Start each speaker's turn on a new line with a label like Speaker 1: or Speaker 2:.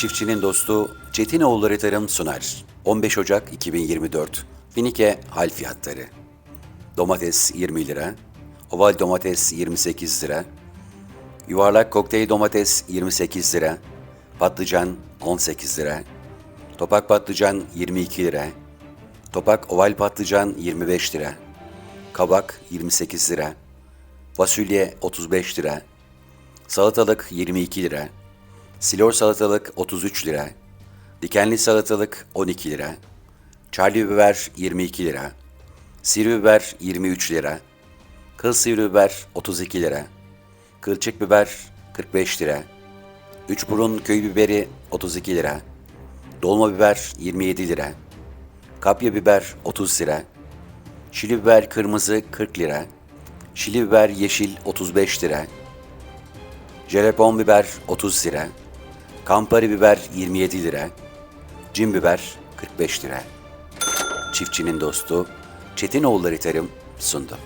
Speaker 1: Çiftçinin dostu Çetinoğulları Tarım sunar. 15 Ocak 2024 Finike hal fiyatları. Domates 20 lira, oval domates 28 lira, yuvarlak kokteyl domates 28 lira, patlıcan 18 lira, topak patlıcan 22 lira, topak oval patlıcan 25 lira, kabak 28 lira, fasulye 35 lira, salatalık 22 lira, silor salatalık 33 lira, dikenli salatalık 12 lira, çarlı biber 22 lira, sivri biber 23 lira, kıl sivri biber 32 lira, kılçık biber 45 lira, üç burun köy biberi 32 lira, dolma biber 27 lira, kapya biber 30 lira, şili biber kırmızı 40 lira, şili biber yeşil 35 lira, Jelepon biber 30 lira. Kampari biber 27 lira. Cin biber 45 lira. Çiftçinin dostu Çetinoğulları Tarım sundu.